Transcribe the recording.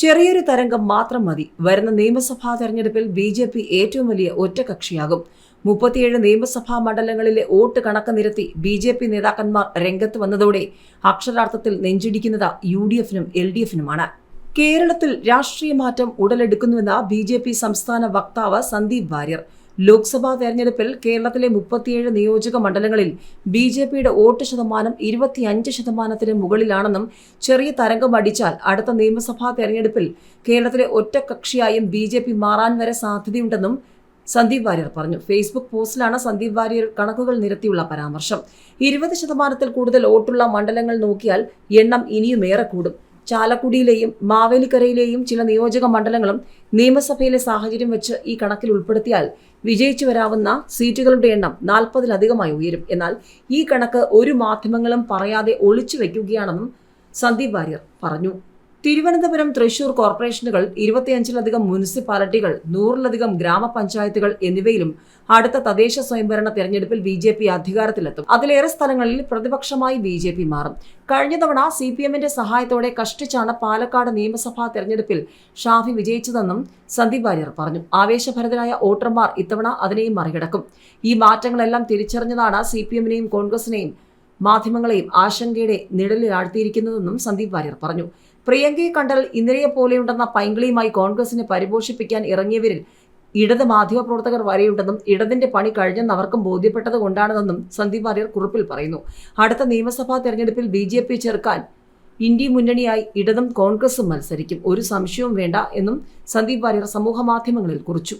ചെറിയൊരു തരംഗം മാത്രം മതി. വരുന്ന നിയമസഭാ തെരഞ്ഞെടുപ്പിൽ ബി ജെ പി ഏറ്റവും വലിയ ഒറ്റകക്ഷിയാകും. മുപ്പത്തിയേഴ് നിയമസഭാ മണ്ഡലങ്ങളിലെ വോട്ട് കണക്ക് നിരത്തി ബി ജെ പി നേതാക്കന്മാർ രംഗത്ത് വന്നതോടെ അക്ഷരാർത്ഥത്തിൽ നെഞ്ചിടിക്കുന്നത് യു ഡി എഫിനും എൽ ഡി എഫിനുമാണ്. കേരളത്തിൽ രാഷ്ട്രീയ മാറ്റം ഉടലെടുക്കുന്നുവെന്ന ബി ജെ പി സംസ്ഥാന വക്താവ് സന്ദീപ് വാര്യർ. ലോക്സഭാ തെരഞ്ഞെടുപ്പിൽ കേരളത്തിലെ മുപ്പത്തിയേഴ് നിയോജക മണ്ഡലങ്ങളിൽ ബി ജെ പിയുടെ വോട്ട് ശതമാനം ഇരുപത്തിയഞ്ച് ശതമാനത്തിന് മുകളിലാണെന്നും ചെറിയ തരംഗം അടിച്ചാൽ അടുത്ത നിയമസഭാ തെരഞ്ഞെടുപ്പിൽ കേരളത്തിലെ ഒറ്റകക്ഷിയായും ബി ജെ പി മാറാൻ വരെ സാധ്യതയുണ്ടെന്നും സന്ദീപ് വാര്യർ പറഞ്ഞു. ഫേസ്ബുക്ക് പോസ്റ്റിലാണ് സന്ദീപ് വാര്യർ കണക്കുകൾ നിരത്തിയുള്ള പരാമർശം. ഇരുപത് ശതമാനത്തിൽ കൂടുതൽ വോട്ടുള്ള മണ്ഡലങ്ങൾ നോക്കിയാൽ എണ്ണം ഇനിയുമേറെ കൂടും. ചാലക്കുടിയിലെയും മാവേലിക്കരയിലെയും ചില നിയോജക മണ്ഡലങ്ങളും നിയമസഭയിലെ സാഹചര്യം വെച്ച് ഈ കണക്കിൽ ഉൾപ്പെടുത്തിയാൽ വിജയിച്ചു വരാവുന്ന സീറ്റുകളുടെ എണ്ണം നാൽപ്പതിലധികമായി ഉയരും. എന്നാൽ ഈ കണക്ക് ഒരു മാധ്യമങ്ങളും പറയാതെ ഒളിച്ചു വയ്ക്കുകയാണെന്നും സന്ദീപ് വാര്യർ പറഞ്ഞു. തിരുവനന്തപുരം തൃശൂർ കോർപ്പറേഷനുകൾ ഇരുപത്തിയഞ്ചിലധികം മുനിസിപ്പാലിറ്റികൾ നൂറിലധികം ഗ്രാമപഞ്ചായത്തുകൾ എന്നിവയിലും അടുത്ത തദ്ദേശ സ്വയംഭരണ തെരഞ്ഞെടുപ്പിൽ ബി ജെ പി അധികാരത്തിലെത്തും. അതിലേറെ സ്ഥലങ്ങളിൽ പ്രതിപക്ഷമായി ബി ജെ പി മാറും. കഴിഞ്ഞ തവണ സി പി എമ്മിന്റെ സഹായത്തോടെ കഷ്ടിച്ചാണ് പാലക്കാട് നിയമസഭാ തെരഞ്ഞെടുപ്പിൽ ഷാഫി വിജയിച്ചതെന്നും സന്ദീപ് വാര്യർ പറഞ്ഞു. ആവേശഭരിതരായ വോട്ടർമാർ ഇത്തവണ അതിനെയും മറികടക്കും. ഈ മാറ്റങ്ങളെല്ലാം തിരിച്ചറിഞ്ഞതാണ് സി പി എമ്മിനെയും കോൺഗ്രസിനെയും മാധ്യമങ്ങളെയും ആശങ്കയുടെ നിഴലിലാഴ്ത്തിയിരിക്കുന്നതെന്നും സന്ദീപ് വാര്യർ പറഞ്ഞു. പ്രിയങ്കയെ കണ്ടാൽ ഇന്ദിരയെ പോലെയുണ്ടെന്ന പൈങ്കിളിയുമായി കോൺഗ്രസിനെ പരിപോഷിപ്പിക്കാൻ ഇറങ്ങിയവരിൽ ഇടത് മാധ്യമപ്രവർത്തകർ വരെയുണ്ടെന്നും ഇടതിന്റെ പണി കഴിഞ്ഞെന്ന് അവർക്കും ബോധ്യപ്പെട്ടത് കൊണ്ടാണെന്നും സന്ദീപ് വാര്യർ കുറിപ്പിൽ പറയുന്നു. അടുത്ത നിയമസഭാ തെരഞ്ഞെടുപ്പിൽ ബി ജെ പി ചെറുക്കാൻ ഇന്ത്യ മുന്നണിയായി ഇടതും കോൺഗ്രസും മത്സരിക്കും. ഒരു സംശയവും വേണ്ട എന്നും സന്ദീപ് വാര്യർ സമൂഹ മാധ്യമങ്ങളിൽ കുറിച്ചു.